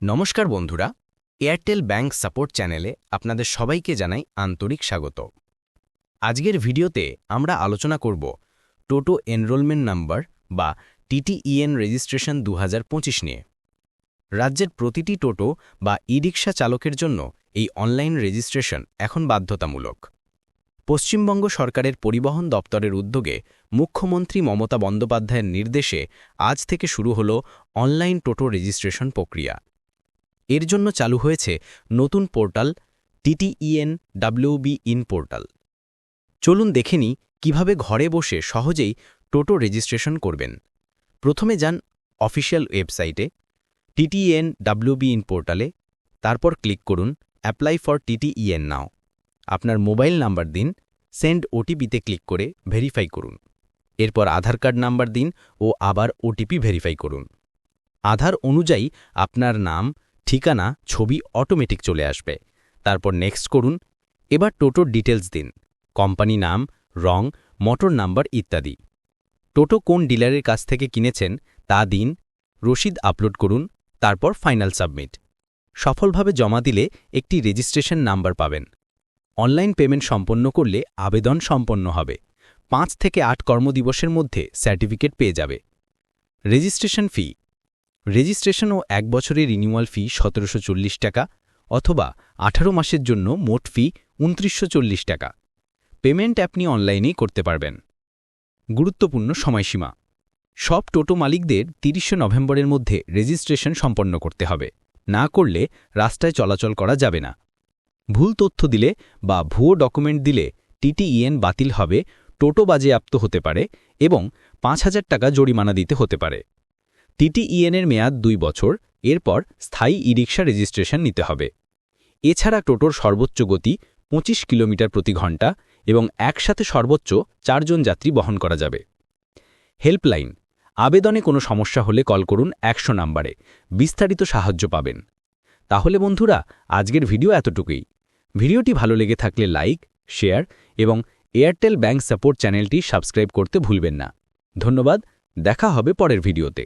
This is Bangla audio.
নমস্কার বন্ধুরা, এয়ারটেল ব্যাংক সাপোর্ট চ্যানেলে আপনাদের সবাইকে জানাই আন্তরিক স্বাগত। আজকের ভিডিওতে আমরা আলোচনা করব টোটো এনরোলমেন্ট নাম্বার বা টিটিইএন রেজিস্ট্রেশন দু হাজার পঁচিশ নিয়ে। রাজ্যের প্রতিটি টোটো বা ই রিক্সা চালকের জন্য এই অনলাইন রেজিস্ট্রেশন এখন বাধ্যতামূলক। পশ্চিমবঙ্গ সরকারের পরিবহন দপ্তরের উদ্যোগে মুখ্যমন্ত্রী মমতা বন্দ্যোপাধ্যায়ের নির্দেশে আজ থেকে শুরু হল অনলাইন টোটো রেজিস্ট্রেশন প্রক্রিয়া। এর জন্য চালু হয়েছে নতুন portal TTEN WB in portal. চলুন দেখে নিই কীভাবে ঘরে বসে সহজেই টোটো রেজিস্ট্রেশন করবেন। প্রথমে যান অফিসিয়াল ওয়েবসাইটে টিটিএন ডাব্লিউবি ইন পোর্টালে, তারপর ক্লিক করুন অ্যাপ্লাই ফর টিটিইএন নাও। আপনার মোবাইল নাম্বার দিন, সেন্ড ওটিপিতে ক্লিক করে ভেরিফাই করুন। এরপর আধার কার্ড নাম্বার দিন ও আবার ওটিপি ভেরিফাই করুন। আধার অনুযায়ী আপনার নাম ঠিকানা ছবি অটোমেটিক চলে আসবে। তারপর নেক্সট করুন। এবার টোটোর ডিটেলস দিন। কোম্পানি নাম, রং মোটর নাম্বার ইত্যাদি। টোটো কোন ডিলারের কাছ থেকে কিনেছেন তা দিন। রসিদ আপলোড করুন, তারপর ফাইনাল সাবমিট সফলভাবে জমা দিলে একটি রেজিস্ট্রেশন নাম্বার পাবেন। অনলাইন পেমেন্ট সম্পন্ন করলে আবেদন সম্পন্ন হবে। পাঁচ থেকে আট কর্মদিবসের মধ্যে সার্টিফিকেট পেয়ে যাবে। রেজিস্ট্রেশন ফি রেজিস্ট্রেশন ও এক বছরের রিনিউয়াল ফি সতেরোশো চল্লিশ টাকা অথবা আঠারো মাসের জন্য মোট ফি উনত্রিশশো টাকা। পেমেন্ট আপনি অনলাইনেই করতে পারবেন। গুরুত্বপূর্ণ সময়সীমা। সব টোটো মালিকদের তিরিশে নভেম্বরের মধ্যে রেজিস্ট্রেশন সম্পন্ন করতে হবে। না করলে রাস্তায় চলাচল করা যাবে না। ভুল তথ্য দিলে বা ভুয়ো ডকুমেন্ট দিলে টিটিইএন বাতিল হবে, টোটো বাজেয়াপ্ত হতে পারে এবং পাঁচ হাজার টাকা জরিমানা দিতে হতে পারে। টিটিইএনের মেয়াদ দুই বছর, এরপর স্থায়ী ই রিক্সা রেজিস্ট্রেশন নিতে হবে। এছাড়া টোটোর সর্বোচ্চ গতি ২৫ কিলোমিটার প্রতি ঘণ্টা এবং একসাথে সর্বোচ্চ চারজন যাত্রী বহন করা যাবে। হেল্পলাইন, আবেদনে কোনো সমস্যা হলে কল করুন একশো নাম্বারে, বিস্তারিত সাহায্য পাবেন। তাহলে বন্ধুরা, আজকের ভিডিও এতটুকুই। ভিডিওটি ভালো লেগে থাকলে লাইক, শেয়ার এবং এয়ারটেল ব্যাঙ্ক সাপোর্ট চ্যানেলটি সাবস্ক্রাইব করতে ভুলবেন না। ধন্যবাদ, দেখা হবে পরের ভিডিওতে।